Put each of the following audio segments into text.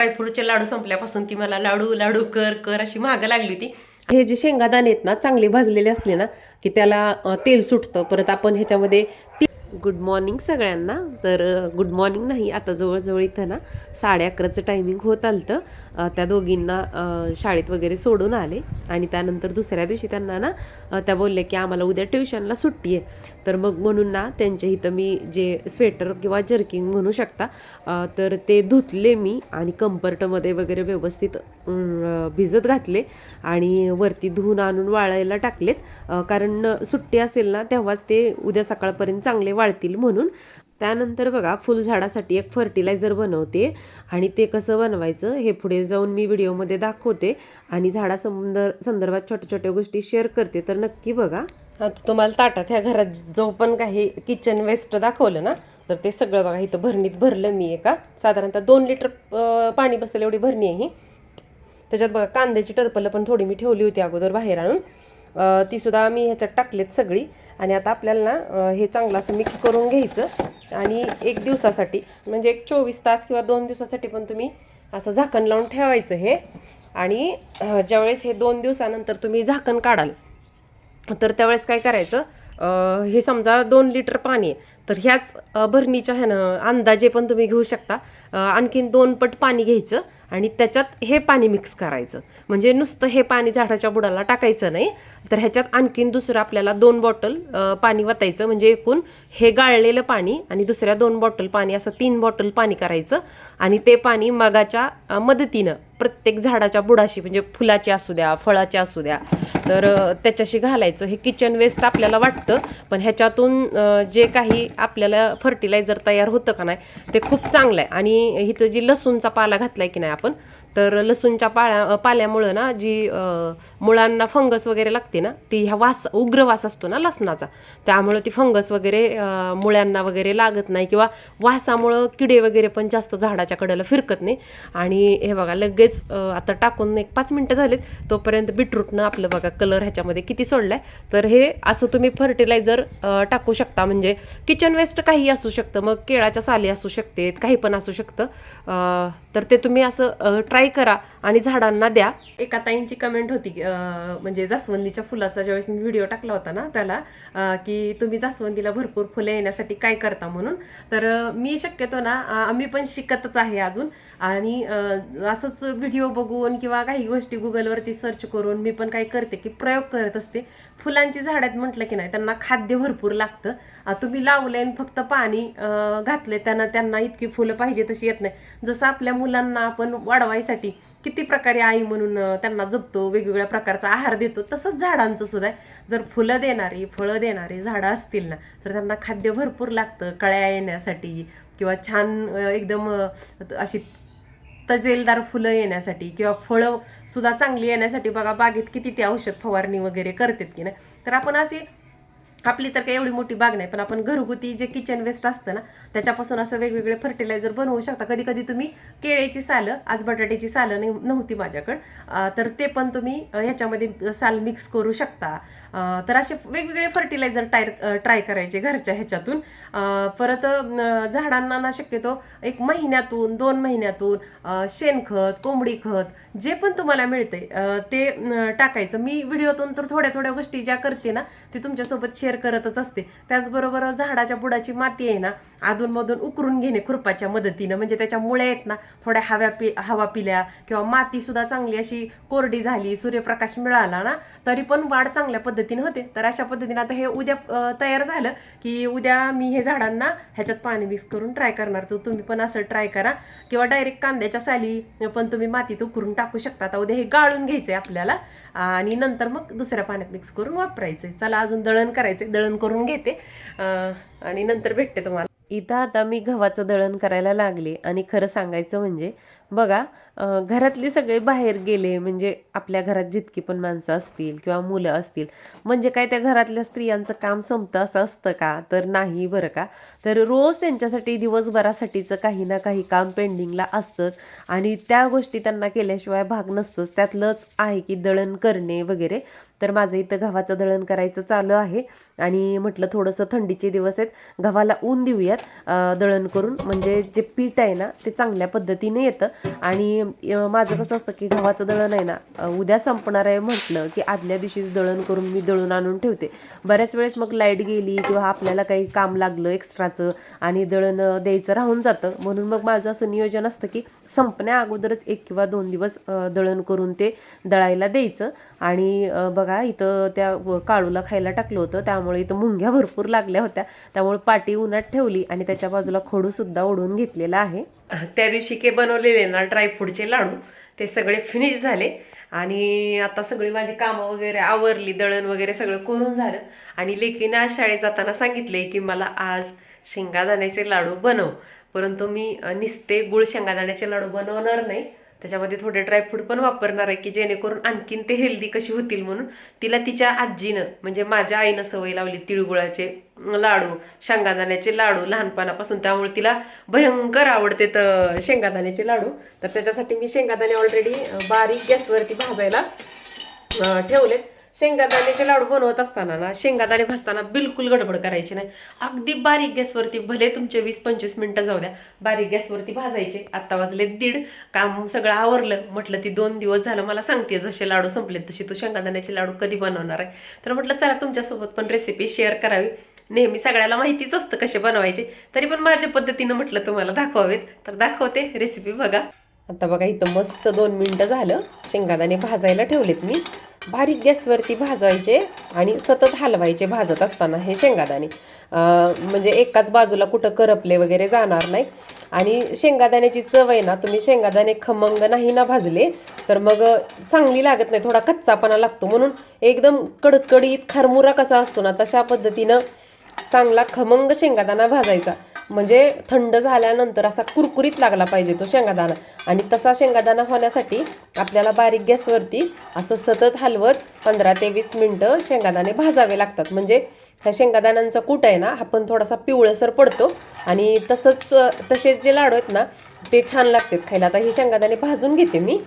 ड्रायफ्रूटचे लाडू संपल्यापासून ती मला लाडू लाडू कर कर अशी महाग लागली होती. हे जे शेंगादाणे आहेत ना चांगले भाजलेले असले ना की त्याला तेल सुटतं. परत आपण ह्याच्यामध्ये गुड मॉर्निंग सगळ्यांना. तर गुड मॉर्निंग नाही आता जवळजवळ इथं ना साडे अकराचं टायमिंग होत आलं अ, त्या दोघींना शाळेत वगैरे सोडून आले. आणि त्यानंतर दुसऱ्या दिवशी त्यांना ना त्या बोलल्या की आम्हाला उद्या ट्युशनला सुट्टी आहे. तर मग म्हणून ना त्यांच्या इथं मी जे स्वेटर किंवा जर्किंग म्हणू शकता तर ते धुतले मी आणि कम्फर्टमध्ये वगैरे व्यवस्थित भिजत घातले आणि वरती धुवून आणून वाळायला टाकलेत. कारण सुट्टी असेल ना तेव्हाच ते उद्या सकाळपर्यंत चांगले वाळतील म्हणून. त्यानंतर बघा फुलझाडासाठी एक फर्टिलायझर बनवते आणि ते कसं बनवायचं हे पुढे जाऊन मी व्हिडिओमध्ये दाखवते आणि झाडासंदर संदर्भात छोट्या छोट्या गोष्टी शेअर करते. तर नक्की बघा. आता तुम्हाला ताटात ह्या घरात जो पण काही किचन वेस्ट दाखवलं ना तर ते सगळं बघा इथं भरणीत भरलं मी एका. साधारणतः दोन लिटर पाणी बसेल एवढी भरणी आहे ही. त्याच्यात बघा कांद्याची टरपलं पण थोडी मी ठेवली होती अगोदर बाहेर आणून. तीसुद्धा मी ह्याच्यात टाकलेत सगळी. आणि आता आपल्याला ना हे चांगलं असं मिक्स करून घ्यायचं. आणि एक दिवसासाठी म्हणजे एक चोवीस तास किंवा दोन दिवसासाठी पण तुम्ही असं झाकण लावून ठेवायचं हे. आणि ज्यावेळेस हे दोन दिवसानंतर तुम्ही झाकण काढाल तर त्यावेळेस काय करायचं हे समजा दोन लिटर पाणी आहे तर ह्याच भरणीच्या ह्यानं अंदाजे पण तुम्ही घेऊ शकता. आणखीन दोन पट पाणी घ्यायचं आणि त्याच्यात हे पाणी मिक्स करायचं. म्हणजे नुसतं हे पाणी झाडाच्या बुडाला टाकायचं नाही. तर ह्याच्यात आणखीन दुसरं आपल्याला दोन बॉटल पाणी वतायचं. म्हणजे एकूण हे गाळलेलं पाणी आणि दुसऱ्या दोन बॉटल पाणी असं तीन बॉटल पाणी करायचं. आणि ते पाणी मगाच्या मदतीनं प्रत्येक झाडाच्या बुडाशी म्हणजे फुलाची असू द्या फळाची असू द्या तर त्याच्याशी घालायचं. हे किचन वेस्ट आपल्याला वाटतं पण ह्याच्यातून जे काही आपल्याला फर्टिलायझर तयार होतं का नाही ते खूप चांगलं आहे. आणि इथं जी लसूणचा पाला घातला आहे की नाही आपण तर लसूणच्या पाळ्या पाल्यामुळं ना जी मुळांना फंगस वगैरे लागते ना ती ह्या वास उग्र वास असतो ना लसणाचा. त्यामुळं ती फंगस वगैरे मुळ्यांना वगैरे लागत नाही किंवा वासामुळं किडे वगैरे पण जास्त झाडाच्या कडेला फिरकत नाही. आणि हे बघा लगेच आता टाकून एक पाच मिनटं झालेत तोपर्यंत बीटरूटनं आपलं बघा कलर ह्याच्यामध्ये किती सोडलाय. तर हे असं तुम्ही फर्टिलायझर टाकू शकता. म्हणजे किचन वेस्ट काही असू शकतं मग केळाच्या साली असू शकते काही पण असू शकतं. तर ते तुम्ही असं ट्राय करा आणि झाडांना द्या. एका ताईंची कमेंट होती म्हणजे जास्वंदीच्या फुलाचा ज्यावेळेस मी व्हिडिओ टाकला होता ना त्याला की तुम्ही जास्वंदीला भरपूर फुले येण्यासाठी काय करता म्हणून. तर मी शक्यतो ना आम्ही पण शिकतच आहे अजून. आणि असंच व्हिडिओ बघून किंवा काही गोष्टी गुगलवरती सर्च करून मी पण काय करते की प्रयोग करत असते. फुलांची झाडात म्हटलं की नाही त्यांना खाद्य भरपूर लागतं. तुम्ही लावले आणि फक्त पाणी घातले त्यांना त्यांना इतकी फुलं पाहिजे तशी येत नाही. जसं आपल्या मुलांना आपण वाढवायसाठी किती प्रकारे आई म्हणून त्यांना जपतो वेगवेगळ्या प्रकारचा आहार देतो तसंच झाडांचं सुद्धा आहे. जर फुलं देणारी फळं देणारी झाडं असतील ना तर त्यांना खाद्य भरपूर लागतं कळ्या येण्यासाठी किंवा छान एकदम अशी तजेलदार फुलं येण्यासाठी किंवा फळं सुद्धा चांगली येण्यासाठी बघा बागेत किती ते औषध फवारणी वगैरे करतात की नाही. तर आपण असे आपली तर काही एवढी मोठी बाग नाही पण आपण घरगुती जे किचन वेस्ट असतं ना त्याच्यापासून असं वेगवेगळे फर्टिलायझर बनवू शकता. कधी कधी तुम्ही केळीची सालं आज बटाट्याची सालं नव्हती माझ्याकडं. तर ते पण तुम्ही ह्याच्यामध्ये साल मिक्स करू शकता. तर असे वेगवेगळे फर्टिलायझर टाय ट्राय करायचे घरच्या ह्याच्यातून. परत झाडांना ना शक्यतो एक महिन्यातून दोन महिन्यातून शेणखत कोंबडी खत जे पण तुम्हाला मिळते ते टाकायचं. मी व्हिडिओतून तर थोड्या थोड्या गोष्टी ज्या करते ना ते तुमच्यासोबत शेअर करतच असते. त्याचबरोबर झाडाच्या बुडाची माती आहे ना अधूनमधून उकरून घेणे खुरपाच्या मदतीनं म्हणजे त्याच्या मुळे आहेत ना थोड्या हव्या पि हवा पिल्या किंवा मातीसुद्धा चांगली अशी कोरडी झाली सूर्यप्रकाश मिळाला ना तरी पण वाढ चांगल्या पद्धतीने होते. तर अशा पद्धतीने आता हे उद्या तयार झालं की उद्या मी हे झाडांना ह्याच्यात पाणी मिक्स करून ट्राय करणार. तर तुम्ही पण असं ट्राय करा किंवा डायरेक्ट कांद्याच्या साली पण तुम्ही मातीत उकरून टाकू शकता. आता उद्या हे गाळून घ्यायचंय आपल्याला आणि नंतर मग दुसऱ्या पाण्यात मिक्स करून वापरायचंय. चला अजून दळण करायचं. करायचंय दळण करून घेते. आणि नंतर भेटते तुम्हाला. इथं आता मी गव्हाचं दळण करायला लागले आणि खरं सांगायचं म्हणजे बघा घरातले सगळे बाहेर गेले म्हणजे आपल्या घरात जितकी पण माणसं असतील किंवा मुलं असतील म्हणजे काय त्या घरातल्या स्त्रियांचं काम संपतं असं असतं का? तर नाही बरं का. तर रोज त्यांच्यासाठी दिवसभरासाठीचं काही ना काही काम पेंडिंगला असतंच आणि त्या गोष्टी त्यांना केल्याशिवाय भाग नसतंच. त्यातलंच आहे की दळण करणे वगैरे. तर माझं इथं गव्हाचं दळण करायचं चालू आहे. आणि म्हटलं थोडंसं थंडीचे दिवस आहेत गव्हाला ऊन देऊयात दळण करून. म्हणजे जे पीठ आहे ना ते चांगल्या पद्धतीने येतं. आणि माझं कसं असतं की गव्हाचं दळण आहे ना उद्या संपणार आहे म्हटलं की आदल्या दिवशीच दळण करून मी दळून आणून ठेवते. बऱ्याच वेळेस मग लाइट गेली किंवा आपल्याला काही काम लागलं एक्स्ट्राचं आणि दळण द्यायचं राहून जातं. म्हणून मग माझं असं नियोजन असतं की संपण्या अगोदरच एक किंवा दोन दिवस दळण करून ते दळायला द्यायचं. आणि बघा इथं त्या काळूला खायला टाकलं होतं. त्यामुळे इथं मुंग्या भरपूर लागल्या होत्या. त्यामुळे पाटी उन्हात ठेवली आणि त्याच्या बाजूला खोडूसुद्धा ओढून घेतलेला आहे. त्या दिवशी के बनवलेले ना ड्रायफ्रूटचे लाडू ते सगळे फिनिश झाले. आणि आता सगळी माझी कामं वगैरे आवरली दळण वगैरे सगळं करून झालं. आणि लेकीने आज शाळेत जाताना सांगितले की मला आज शेंगादाण्याचे लाडू बनव. परंतु मी निस्ते गुळ शेंगादाण्याचे लाडू बनवणार नाही. त्याच्यामध्ये थोडे ड्रायफ्रूट पण वापरणार आहे की जेणेकरून आणखीन ते हेल्दी कशी होतील म्हणून तिला तिच्या आजीनं म्हणजे माझ्या आईनं सवय लावली तिळगुळाचे लाडू शेंगादाण्याचे लाडू लहानपणापासून. त्यामुळे तिला भयंकर आवडते तर शेंगादाण्याचे लाडू. तर त्याच्यासाठी मी शेंगादाणे ऑलरेडी बारीक गॅसवरती भाजायला ठेवलेत. शेंगादाण्याचे लाडू बनवत असताना ना शेंगादाणे भाजताना बिलकुल गडबड करायची नाही. अगदी बारीक गॅसवरती भले तुमचे वीस पंचवीस मिनटं जाऊ द्या बारीक गॅसवरती भाजायचे. आत्ता वाजले दीड काम सगळं आवरलं. म्हटलं ती दोन दिवस झालं मला सांगते जसे लाडू संपलेत तशी तू शेंगादाण्याचे लाडू कधी बनवणार आहे. तर म्हटलं चला तुमच्यासोबत पण रेसिपी शेअर करावी. नेहमी सगळ्याला माहितीच असतं कसे बनवायचे. तरी पण माझ्या पद्धतीनं म्हटलं तुम्हाला दाखवावेत. तर दाखवते रेसिपी बघा. आता बघा इथं मस्त दोन मिनटं झालं. शेंगादाणे भाजायला ठेवलेत मी. बारीक गॅसवरती भाजायचे आणि सतत हलवायचे भाजत असताना हे शेंगादाणे. म्हणजे एकाच बाजूला कुठं करपले वगैरे जाणार नाही. आणि शेंगादाण्याची चव आहे ना तुम्ही शेंगादाणे खमंग नाही ना भाजले तर मग चांगली लागत नाही थोडा कच्चापणा लागतो. म्हणून एकदम कडकडीत खरमुरा कसा असतो ना तशा पद्धतीनं चांगला खमंग शेंगादाणा भाजायचा. म्हणजे थंड झाल्यानंतर असा कुरकुरीत लागला पाहिजे तो शेंगादाणा. आणि तसा शेंगादाणा होण्यासाठी आपल्याला बारीक गॅसवरती असं सतत हलवत पंधरा ते वीस मिनटं शेंगादाणे भाजावे लागतात. म्हणजे ह्या शेंगादाण्यांचा कूट आहे ना हा पण थोडासा पिवळसर पडतो. आणि तसंच तसेच जे लाडू आहेत ना ते छान लागतात खायला. आता हे शेंगादाणे भाजून घेते मी.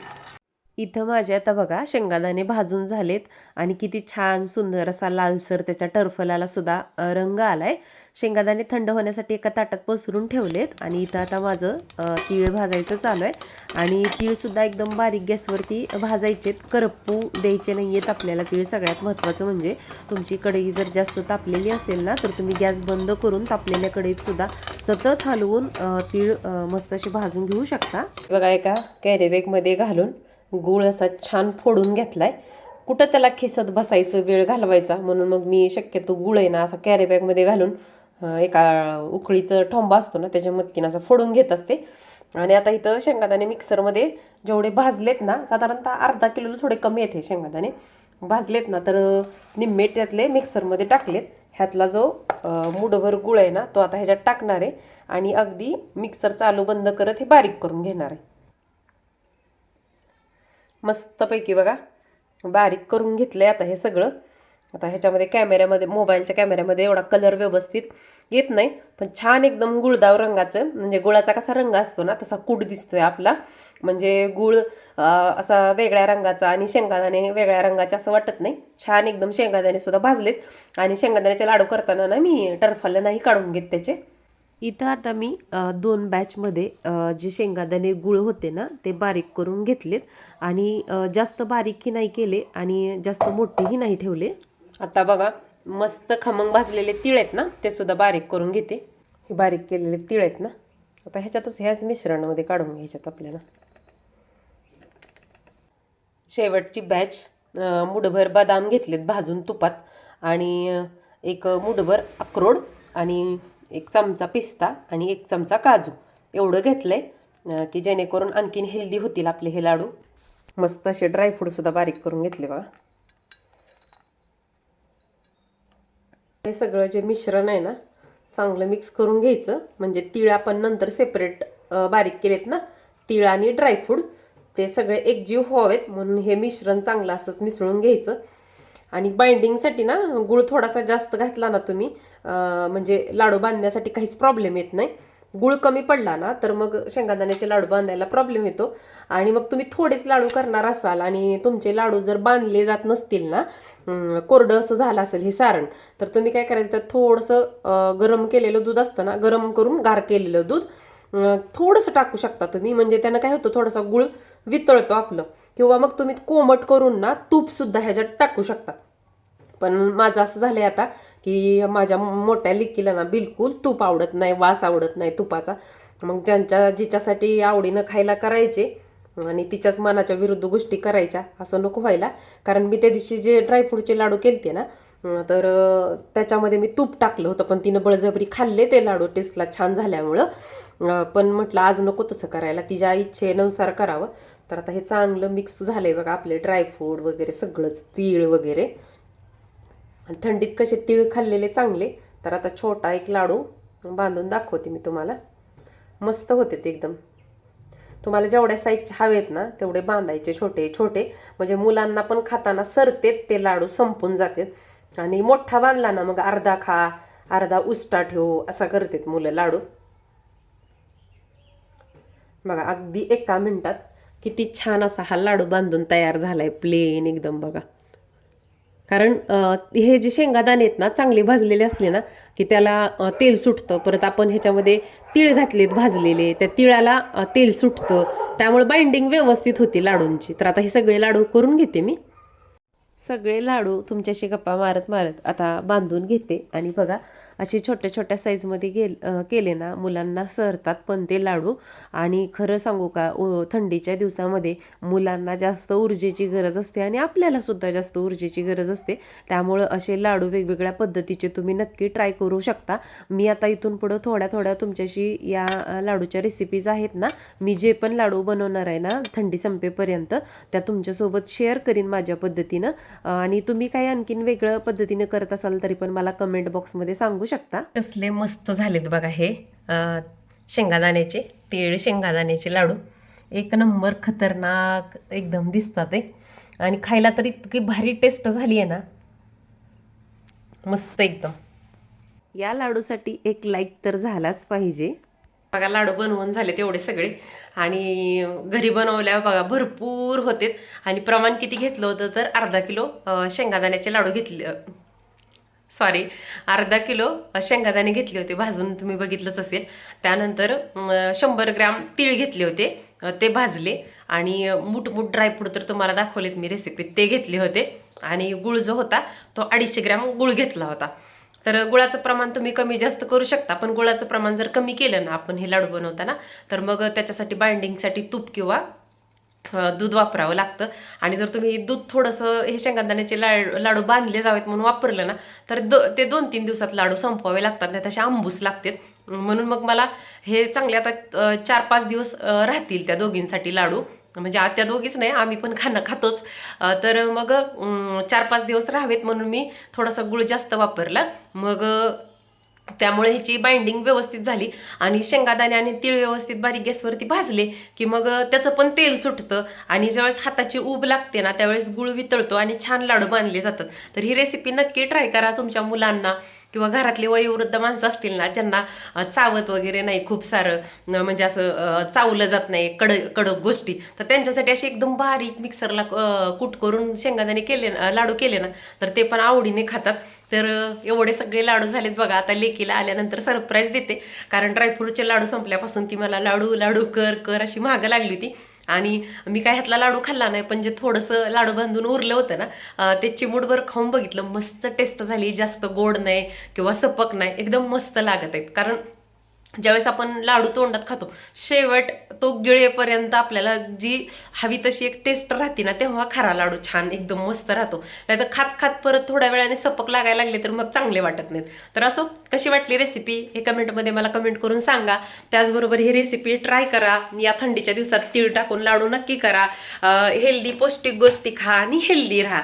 इथं माझे आता बघा शेंगादाणे भाजून झालेत. आणि किती छान सुंदर असा लालसर त्याच्या टरफलाला सुद्धा रंग आला आहे शेंगादाणे थंड होण्यासाठी एका ताटात पसरून ठेवलेत आणि इथं आता माझं तिळ तीळ भाजायचं चालू आहे. आणि तीळसुद्धा एकदम बारीक गॅसवरती भाजायचेत करपू द्यायचे नाही आहेत आपल्याला तिळ. सगळ्यात महत्त्वाचं म्हणजे तुमची कढई जर जास्त तापलेली असेल ना तर तुम्ही गॅस बंद करून तापलेल्या कढईतसुद्धा सतत हलवून तिळ तीळ मस्त असे भाजून घेऊ शकता. बघा एका कॅरेबॅगमध्ये घालून गूळ असा छान फोडून घेतला आहे कुठं त्याला खिसत बसायचं वेळ घालवायचा म्हणून मग मी शक्यतो गुळ आहे ना असा कॅरीबॅगमध्ये घालून एका उकळीचं ठोंबा असतो ना त्याच्या मदतीनं असं फोडून घेत असते. आणि आता इथं शेंगादाणे मिक्सरमध्ये जेवढे भाजलेत ना साधारणतः अर्धा किलोला थोडे कमी येते शेंगादाणे. भाजलेत ना तर निम्मे त्यातले मिक्सरमध्ये टाकलेत. ह्यातला जो मुडभर मुठभर गुळ आहे ना तो आता ह्याच्यात टाकणार आहे. आणि अगदी मिक्सर चालू बंद करत हे बारीक करून घेणार आहे. मस्तपैकी बघा बारीक करून घेतलं आहे आता हे सगळं. आता ह्याच्यामध्ये कॅमेऱ्यामध्ये मोबाईलच्या कॅमेऱ्यामध्ये एवढा कलर व्यवस्थित येत नाही. पण छान एकदम गुळदाव रंगाचं म्हणजे गुळाचा कसा रंग असतो ना तसा कूट दिसतोय आपला. म्हणजे गुळ असा वेगळ्या रंगाचा आणि शेंगादाणे वेगळ्या रंगाचे असं वाटत नाही. छान एकदम शेंगादाणे सुद्धा भाजलेत. आणि शेंगादाण्याचे लाडू करताना ना मी टरफाला नाही काढून घेत त्याचे. इथं आता मी दोन बॅचमध्ये जे शेंगादाणे गुळ होते ना ते बारीक करून घेतलेत. आणि जास्त बारीकही नाही केले आणि जास्त मोठेही नाही ठेवले. आता बघा मस्त खमंग भाजलेले तीळ आहेत ना ते सुद्धा बारीक करून घेते. हे बारीक केलेले तीळ आहेत ना आता ह्याच्यातच ह्याच मिश्रणामध्ये काढून घ्यायच्यात आपल्याला. शेवटची बॅच मुठभर बदाम घेतलेत भाजून तुपात. आणि एक मुठभर अक्रोड आणि एक चमचा पिस्ता आणि एक चमचा काजू. एवढं घेतलं आहे की जेणेकरून आणखीन हेल्दी होतील आपले हे लाडू. मस्त असे ड्रायफ्रूटसुद्धा बारीक करून घेतले बघा. हे सगळं जे मिश्रण आहे ना चांगलं मिक्स करून घ्यायचं. म्हणजे तीळ आपण नंतर सेपरेट बारीक केलेत ना तीळ आणि ड्रायफ्रूट ते सगळे एकजीव व्हावेत. म्हणून हे मिश्रण चांगलं असंच मिसळून घ्यायचं. आणि बाइंडिंगसाठी ना गुळ थोडासा जास्त घातला ना तुम्ही म्हणजे लाडू बांधण्यासाठी काहीच प्रॉब्लेम येत नाही. गुळ कमी पडला ना तर मग शेंगादाण्याचे लाडू बांधायला प्रॉब्लेम येतो. आणि मग तुम्ही थोडेच लाडू करणार असाल आणि तुमचे लाडू जर बांधले जात नसतील ना कोरडं असं झालं असेल हे सारण तर तुम्ही काय करायचं त्यात थोडंसं गरम केलेलं दूध असतं ना गरम करून गार केलेलं दूध थोडंसं टाकू शकता तुम्ही. म्हणजे त्यानं काय होतं थोडासा गुळ वितळतो आपलं. किंवा मग तुम्ही कोमट करून ना तूपसुद्धा ह्याच्यात टाकू शकता. पण माझं असं झालं आहे आता की माझ्या मोठ्या लिकीला ना बिलकुल तूप आवडत नाही वास आवडत नाही तुपाचा. मग ज्यांच्या जिच्यासाठी आवडीनं खायला करायचे आणि तिच्याच मनाच्या विरुद्ध गोष्टी करायच्या असं नको व्हायला. कारण मी त्या दिवशी जे ड्रायफ्रूटचे लाडू केलते ना तर त्याच्यामध्ये मी तूप टाकलं होतं पण तिनं बळजबरी खाल्ले ते लाडू टेस्टला छान झाल्यामुळं. पण म्हटलं आज नको तसं करायला तिच्या इच्छेनुसार करावं. तर आता हे चांगलं मिक्स झालं आहे बघा आपले ड्रायफ्रूट वगैरे सगळंच तीळ वगैरे. आणि थंडीत कसे तीळ खाल्लेले चांगले तर आता छोटा एक लाडू बांधून दाखवते मी तुम्हाला. मस्त होते ते एकदम. तुम्हाला जेवढ्या साईजचे हवेत ना तेवढे बांधायचे छोटे छोटे. म्हणजे मुलांना पण खाताना सरतेत ते लाडू संपून जातात आणि मोठा बांधला ना मग अर्धा खा अर्धा उष्टा ठेव असा करतात मुलं लाडू. बघा अगदी एका मिनटात किती छान असा हा लाडू बांधून तयार झाला आहे प्लेन एकदम बघा. कारण हे जे शेंगादाणे आहेत ना चांगले भाजलेले असले ना की त्याला तेल सुटतं. परत आपण ह्याच्यामध्ये तीळ घातलेत भाजलेले त्या तिळाला तेल सुटतं. त्यामुळे बाइंडिंग व्यवस्थित होती लाडूंची. तर आता हे सगळे लाडू करून घेते मी. सगळे लाडू तुमच्याशी गप्पा मारत मारत आता बांधून घेते. आणि बघा असे छोट्या छोट्या साईजमध्ये गेल केले ना मुलांना सरतात पण ते लाडू. आणि खरं सांगू का थंडीच्या दिवसामध्ये मुलांना जास्त ऊर्जेची गरज असते आणि आपल्याला सुद्धा जास्त ऊर्जेची गरज असते. त्यामुळं असे लाडू वेगवेगळ्या पद्धतीचे तुम्ही नक्की ट्राय करू शकता. मी आता इथून पुढं थोड्या थोड्या तुमच्याशी या लाडूच्या रेसिपीज आहेत ना मी जे पण लाडू बनवणार आहे ना थंडी संपेपर्यंत त्या तुमच्यासोबत शेअर करीन माझ्या पद्धतीनं. आणि तुम्ही काही आणखीन वेगळं पद्धतीनं करत असाल तरी पण मला कमेंट बॉक्समध्ये सांगू शकता? कसले मस्त झालेत बघा हे शेंगादाण्याचे तीळ शेंगादाण्याचे लाडू. एक नंबर खतरनाक एकदम दिसतात ते आणि खायला तर इतकी भारी टेस्ट झाली आहे ना. मस्त एकदम. या लाडूसाठी एक लाईक तर झालाच पाहिजे. बघा लाडू बनवून झाले तेवढे सगळे. आणि घरी बनवल्या बघा भरपूर होते आणि प्रमाण किती घेतलं होतं तर अर्धा किलो शेंगादाण्याचे लाडू घेतले सॉरी अर्धा किलो शेंगादाणे घेतले होते. भाजून तुम्ही बघितलंच असेल. त्यानंतर शंभर ग्रॅम तीळ घेतले होते. ते भाजले. आणि मुठमूठ ड्रायफ्रूट तर तुम्हाला दाखवलेत मी रेसिपीत ते घेतले होते. आणि गुळ जो होता तो अडीचशे ग्रॅम गुळ घेतला होता. तर गुळाचं प्रमाण तुम्ही कमी जास्त करू शकता. पण गुळाचं प्रमाण जर कमी केलं ना आपण हे लाडू बनवताना तर मग त्याच्यासाठी बाइंडिंगसाठी तूप किंवा दूध वापरावं लागतं. आणि जर तुम्ही दूध थोडंसं हे शेंगादाण्याचे लाडू लाडू बांधले जावेत म्हणून वापरलं ना तर द ते दोन तीन दिवसात लाडू संपवावे लागतात नाही तसे आंबूस लागतात. म्हणून मग मला हे चांगले आता चार पाच दिवस राहतील त्या दोघींसाठी लाडू. म्हणजे आ- त्या दोघीच नाही आम्ही पण खाणं खातोच. तर मग चार पाच दिवस राहावेत म्हणून मी थोडासा गुळ जास्त वापरला. मग त्यामुळे ह्याची बाइंडिंग व्यवस्थित झाली आणि शेंगादाणे आणि तीळ व्यवस्थित बारीक गॅसवरती भाजले की मग त्याचं पण तेल सुटतं आणि ज्यावेळेस हाताची ऊब लागते ना त्यावेळेस गुळ वितळतो आणि छान लाडू बांधले जातात. तर ही रेसिपी नक्की ट्राय करा तुमच्या मुलांना किंवा घरातले वयोवृद्ध माणसं असतील ना ज्यांना चावत वगैरे नाही खूप सारं म्हणजे असं चावलं जात नाही कड कडक गोष्टी तर त्यांच्यासाठी अशी एकदम बारीक मिक्सरला कूट करून शेंगादाणे केले ना- लाडू केले ना तर ते पण आवडीने खातात. तर एवढे सगळे लाडू झालेत बघा. आता लेकीला आल्यानंतर सरप्राईज देते. कारण ड्रायफ्रूटचे लाडू संपल्यापासून ती मला लाडू लाडू कर कर अशी मागं लागली होती. आणि मी काय ह्यातला लाडू खाल्ला नाही पण जे थोडंसं लाडू बांधून उरलं होतं ना ते चिमूटभर खाऊन बघितलं. मस्त टेस्ट झाली. जास्त गोड नाही किंवा सपक नाही. एकदम मस्त लागत आहेत. कारण ज्यावेळेस आपण लाडू तोंडात खातो शेवट तो गिळेपर्यंत आपल्याला जी हवी तशी एक टेस्ट राहते ना तेव्हा खरा लाडू छान एकदम मस्त राहतो. नाही तर खात खात परत थोड्या वेळाने सपक लागायला लागले तर मग चांगले वाटत नाहीत. तर असो कशी वाटली रेसिपी हे कमेंटमध्ये मला कमेंट करून सांगा. त्याचबरोबर ही रेसिपी ट्राय करा. या थंडीच्या दिवसात तीळ टाकून लाडू नक्की करा. हेल्दी पौष्टिक गोष्टी खा आणि हेल्दी राहा.